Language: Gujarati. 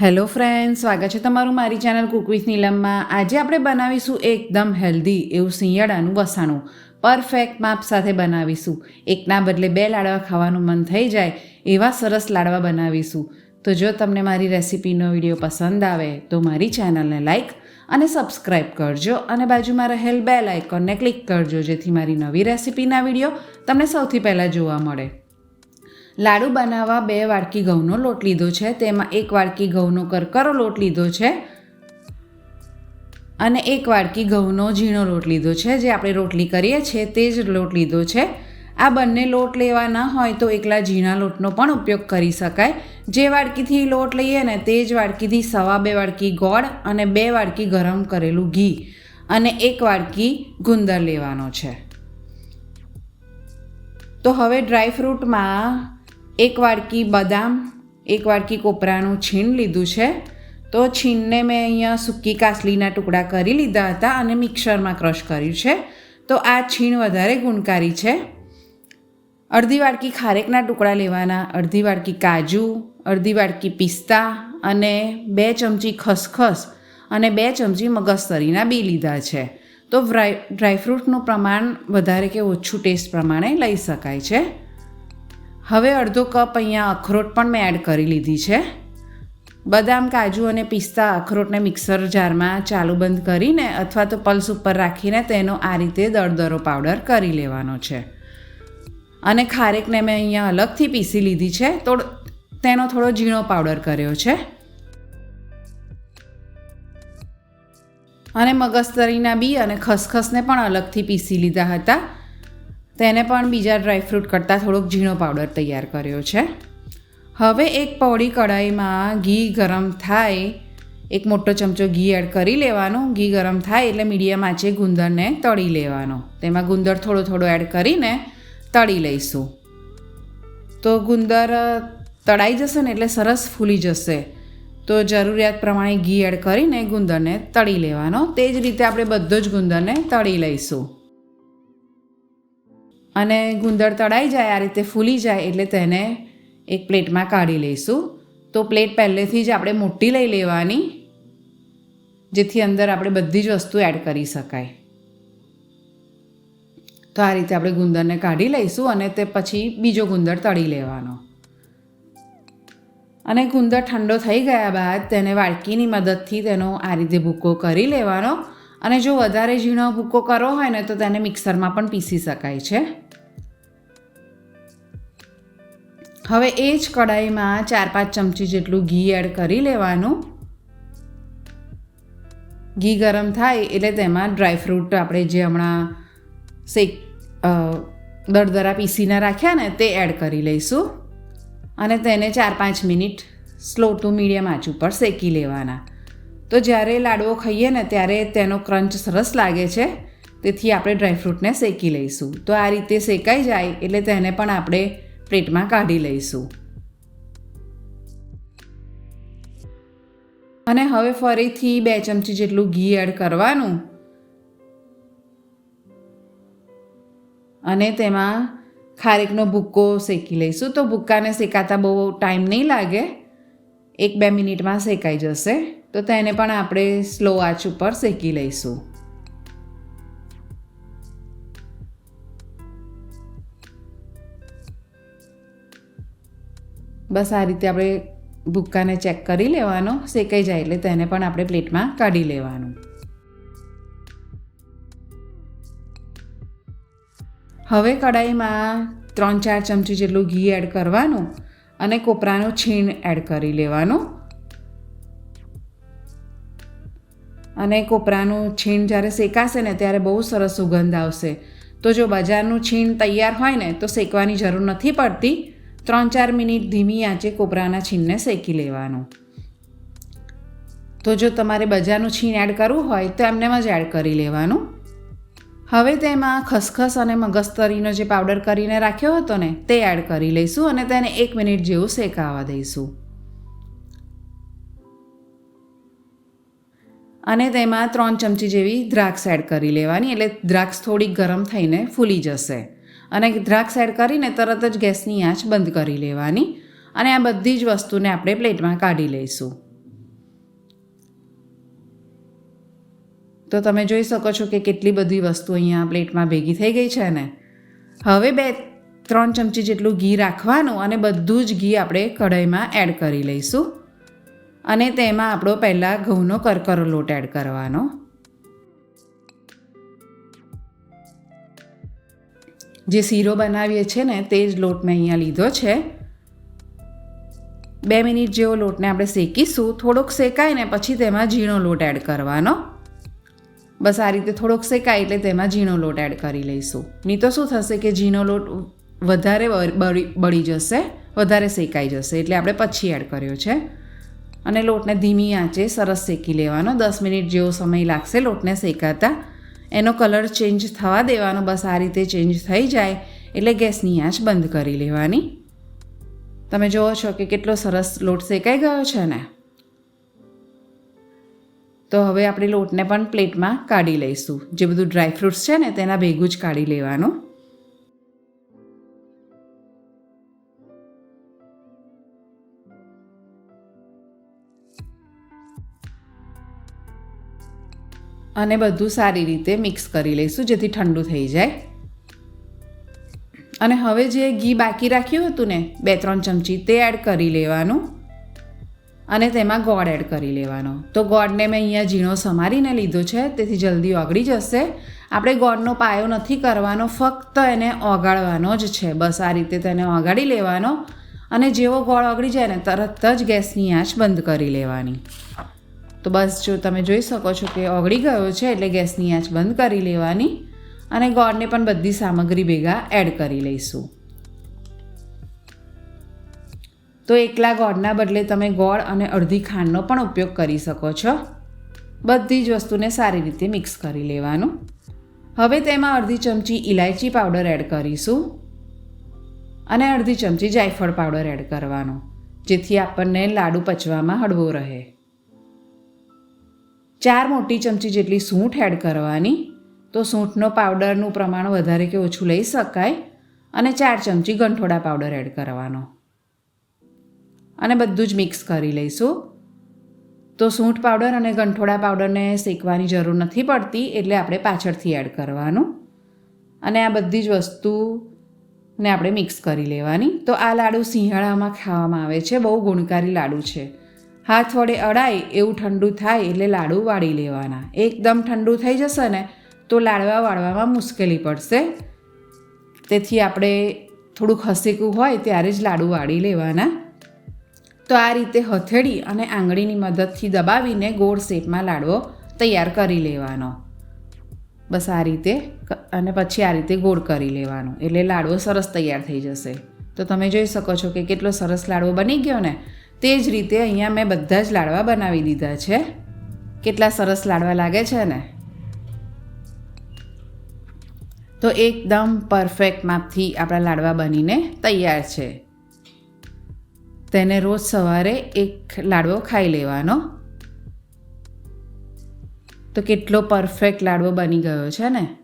હેલો ફ્રેન્ડ સ્વાગત છે તમારું મારી ચેનલ કુક વિથ નીલમમાં. આજે આપણે બનાવીશું એકદમ હેલ્ધી એવું શિયાળાનું વસાણું. પરફેક્ટ માપ સાથે બનાવીશું. એકના બદલે બે લાડવા ખાવાનું મન થઈ જાય એવા સરસ લાડવા બનાવીશું. તો જો તમને મારી રેસિપીનો વીડિયો પસંદ આવે તો મારી ચેનલને લાઈક અને સબસ્ક્રાઇબ કરજો અને બાજુમાં રહેલ બેલ આઇકોનને ક્લિક કરજો જેથી મારી નવી રેસિપીના વીડિયો તમને સૌથી પહેલાં જોવા મળે. લાડુ બનાવવા બે વાડકી ઘઉંનો લોટ લીધો છે, તેમાં એક વાડકી ઘઉંનો કરકરો લોટ લીધો છે અને એક વાડકી ઘઉંનો ઝીણો લોટ લીધો છે. જે આપણે રોટલી કરીએ છીએ તે જ લોટ લીધો છે. આ બંને લોટ લેવા ન હોય તો એકલા ઝીણા લોટનો પણ ઉપયોગ કરી શકાય. જે વાડકીથી લોટ લઈએ ને તે જ વાડકીથી સવા બે વાડકી ગોળ અને બે વાડકી ગરમ કરેલું ઘી અને એક વાડકી ગુંદર લેવાનો છે. તો હવે ડ્રાયફ્રૂટમાં એક વાડકી બદામ, એક વાડકી કોપરાનું છીણ લીધું છે. તો છીણને મેં અહીંયા સૂકી કાસલીના ટુકડા કરી લીધા હતા અને મિક્સરમાં ક્રશ કર્યું છે. તો આ છીણ વધારે ગુણકારી છે. અડધી વાડકી ખારેકના ટુકડા લેવાના, અડધી વાડકી કાજુ, અડધી વાડકી પિસ્તા અને બે ચમચી ખસખસ અને બે ચમચી મગજતરીના બી લીધા છે. તો ડ્રાય ડ્રાયફ્રૂટનું પ્રમાણ વધારે કે ઓછું ટેસ્ટ પ્રમાણે લઈ શકાય છે. હવે અડધો કપ અહીંયા અખરોટ પણ મેં એડ કરી લીધી છે. બદામ, કાજુ અને પિસ્તા અખરોટને મિક્સર જારમાં ચાલુ બંધ કરીને અથવા તો પલ્સ ઉપર રાખીને તેનો આ રીતે દળદરો પાવડર કરી લેવાનો છે. અને ખારેકને મેં અહીંયા અલગથી પીસી લીધી છે. તો તેનો થોડો ઝીણો પાવડર કર્યો છે. અને મગજતરીના બી અને ખસખસને પણ અલગથી પીસી લીધા હતા. તેને પણ બીજા ડ્રાયફ્રૂટ કરતાં થોડોક ઝીણો પાવડર તૈયાર કર્યો છે. હવે એક પૌડી કઢાઈમાં ઘી ગરમ થાય, એક મોટો ચમચો ઘી એડ કરી લેવાનો. ઘી ગરમ થાય એટલે મીડિયમ આંચે ગુંદરને તળી લેવાનો. તેમાં ગુંદર થોડો થોડો એડ કરીને તળી લઈશું. તો ગુંદર તળાઈ જશે ને એટલે સરસ ફૂલી જશે. તો જરૂરિયાત પ્રમાણે ઘી એડ કરીને ગુંદરને તળી લેવાનો. તે જ રીતે આપણે બધો જ ગુંદરને તળી લઈશું. અને ગુંદર તળાઈ જાય, આ રીતે ફૂલી જાય એટલે તેને એક પ્લેટમાં કાઢી લઈશું. તો પ્લેટ પહેલેથી જ આપણે મોટી લઈ લેવાની, જેથી અંદર આપણે બધી જ વસ્તુ એડ કરી શકાય. તો આ રીતે આપણે ગુંદરને કાઢી લઈશું અને તે પછી બીજો ગુંદર તળી લેવાનો. અને ગુંદર ઠંડો થઈ ગયા બાદ તેને વાડકીની મદદથી તેનો આ રીતે ભૂકો કરી લેવાનો. અને જો વધારે ઝીણો ભૂકો કરવો હોય ને, તો તેને મિક્સરમાં પણ પીસી શકાય છે. હવે એ જ કઢાઈમાં ચાર પાંચ ચમચી જેટલું ઘી એડ કરી લેવાનું. ઘી ગરમ થાય એટલે તેમાં ડ્રાયફ્રૂટ આપણે જે હમણાં શેક દરદરા પીસીને રાખ્યા ને તે એડ કરી લઈશું. અને તેને ચાર પાંચ મિનિટ સ્લો ટુ મીડિયમ આંચ ઉપર શેકી લેવાના. તો જ્યારે લાડવો ખાઈએ ને ત્યારે તેનો ક્રંચ સરસ લાગે છે, તેથી આપણે ડ્રાયફ્રૂટને શેકી લઈશું. તો આ રીતે શેકાઈ જાય એટલે તેને પણ આપણે પ્લેટમાં કાઢી લઈશું. અને હવે ફરીથી બે ચમચી જેટલું ઘી એડ કરવાનું. અને તેમાં ખારેકનો ભૂક્કો શેકી લઈશું. તો ભૂક્કાને શેકાતા બહુ ટાઈમ નહીં લાગે. એક બે મિનિટમાં શેકાઈ જશે. તો તેને પણ આપણે સ્લો આંચ ઉપર શેકી લઈશું. બસ આ રીતે આપણે ભૂક્કાને ચેક કરી લેવાનો, શેકાઈ જાય એટલે તેને પણ આપણે પ્લેટમાં કાઢી લેવાનું. હવે કઢાઈમાં ત્રણ ચાર ચમચી જેટલું ઘી એડ કરવાનું અને કોપરાનું છીણ એડ કરી લેવાનું. અને કોપરાનું છીણ જ્યારે શેકાશે ને ત્યારે બહુ સરસ સુગંધ આવશે. તો જો બજારનું છીણ તૈયાર હોય ને, તો શેકવાની જરૂર નથી પડતી. ત્રણ ચાર મિનિટ ધીમી આંચે કોપરાના છીણને શેકી લેવાનું. તો જો તમારે બજારનું છીણ એડ કરવું હોય તો એમનેમ જ એડ કરી લેવાનું. હવે તેમાં ખસખસ અને મગજતરીનો જે પાવડર કરીને રાખ્યો હતો ને, તે એડ કરી લઈશું અને તેને એક મિનિટ જેવું શેકાવા દઈશું. અને તેમાં ત્રણ ચમચી જેવી દ્રાક્ષ એડ કરી લેવાની, એટલે દ્રાક્ષ થોડી ગરમ થઈને ફૂલી જશે. અને દ્રાક્ષ એડ કરીને તરત જ ગેસની આંચ બંધ કરી લેવાની અને આ બધી જ વસ્તુને આપણે પ્લેટમાં કાઢી લઈશું. તો તમે જોઈ શકો છો કે કેટલી બધી વસ્તુ અહીંયા પ્લેટમાં ભેગી થઈ ગઈ છે ને. હવે બે, ત્રણ ચમચી જેટલું ઘી રાખવાનું અને બધું જ ઘી આપણે કઢાઈમાં એડ કરી લઈશું. અને તેમાં આપણો પહેલાં ઘઉંનો કરકરો લોટ એડ કરવાનો. જે શીરો બનાવીએ છીએ ને, તે જ લોટ મેં અહીંયા લીધો છે. બે મિનિટ જેવો લોટને આપણે શેકીશું. થોડોક શેકાય ને પછી તેમાં ઝીણો લોટ એડ કરવાનો. બસ આ રીતે થોડોક શેકાય એટલે તેમાં ઝીણો લોટ એડ કરી લઈશું. નહીં તો શું થશે કે ઝીણો લોટ વધારે બળી જશે, વધારે શેકાઈ જશે. એટલે આપણે પછી એડ કર્યો છે. અને લોટને ધીમી આંચે સરસ શેકી લેવાનો. દસ મિનિટ જેવો સમય લાગશે લોટને શેકાતા. એનો કલર ચેન્જ થવા દેવાનો, બસ આ રીતે ચેન્જ થઈ જાય, એટલે ગેસની આંચ બંધ કરી લેવાની. તમે જુઓ છો કે કેટલો સરસ લોટ શેકાઈ ગયો છે ને. તો હવે આપણે લોટને પણ પ્લેટમાં કાઢી લઈશું. જે બધું ડ્રાયફ્રૂટ્સ છે ને, તેના ભેગું જ કાઢી લેવાનું. અને બધું સારી રીતે મિક્સ કરી લઈશું જેથી ઠંડુ થઈ જાય. અને હવે જે ઘી બાકી રાખ્યું હતું ને, બે ત્રણ ચમચી, તે એડ કરી લેવાનું. અને તેમાં ગોળ એડ કરી લેવાનો. તો ગોળને મેં અહીંયા ઝીણો સમારીને લીધો છે, તેથી જલ્દી ઓગળી જશે. આપણે ગોળનો પાયો નથી કરવાનો, ફક્ત એને ઓગાળવાનો જ છે. બસ આ રીતે તેને ઓગાળી લેવાનો. અને જેવો ગોળ ઓગળી જાય ને, તરત જ ગેસની આંચ બંધ કરી લેવાની. તો બસ જો તમે જોઈ શકો છો કે ઓગળી ગયો છે એટલે ગેસની આંચ બંધ કરી લેવાની અને ગોળને પણ બધી સામગ્રી ભેગા એડ કરી લઈશું. તો એકલા ગોળના બદલે તમે ગોળ અને અડધી ખાંડનો પણ ઉપયોગ કરી શકો છો. બધી જ વસ્તુને સારી રીતે મિક્સ કરી લેવાનું. હવે તેમાં અડધી ચમચી ઇલાયચી પાવડર એડ કરીશું અને અડધી ચમચી જાયફળ પાવડર એડ કરવાનો, જેથી આપણને લાડુ પચવામાં હળવો રહે. ચાર મોટી ચમચી જેટલી સૂંઠ એડ કરવાની. તો સૂંઠનો પાવડરનું પ્રમાણ વધારે કે ઓછું લઈ શકાય અને ચાર ચમચી ગંઠોડા પાવડર એડ કરવાનો. અને બધું જ મિક્સ કરી લઈશું. તો સૂંઠ પાવડર અને ગંઠોડા પાવડરને શેકવાની જરૂર નથી પડતી એટલે આપણે પાછળથી એડ કરવાનું. અને આ બધી જ વસ્તુને આપણે મિક્સ કરી લેવાની. તો આ લાડુ સિંહાળામાં ખાવામાં આવે છે. બહુ ગુણકારી લાડુ છે. હાથ વડે અડાય એવું ઠંડુ થાય એટલે લાડુ વાળી લેવાના. એકદમ ઠંડુ થઈ જશે ને તો લાડવા વાળવામાં મુશ્કેલી પડશે. તેથી આપણે થોડુંક હસેકું હોય ત્યારે જ લાડુ વાળી લેવાના. તો આ રીતે હથેળી અને આંગળીની મદદથી દબાવીને ગોળ શેપમાં લાડવો તૈયાર કરી લેવાનો. બસ આ રીતે અને પછી આ રીતે ગોળ કરી લેવાનો. એટલે લાડવો સરસ તૈયાર થઈ જશે. તો તમે જોઈ શકો છો કે કેટલો સરસ લાડવો બની ગયો ને. તે જ રીતે અહીંયા મેં બધા જ લાડવા બનાવી દીધા છે. કેટલા સરસ લાડવા લાગે છે ને? તો એકદમ પરફેક્ટ માપથી આપણા લાડવા બનીને તૈયાર છે. તેને રોજ સવારે એક લાડવો ખાઈ લેવાનો. તો કેટલો પરફેક્ટ લાડવો બની ગયો છે ને?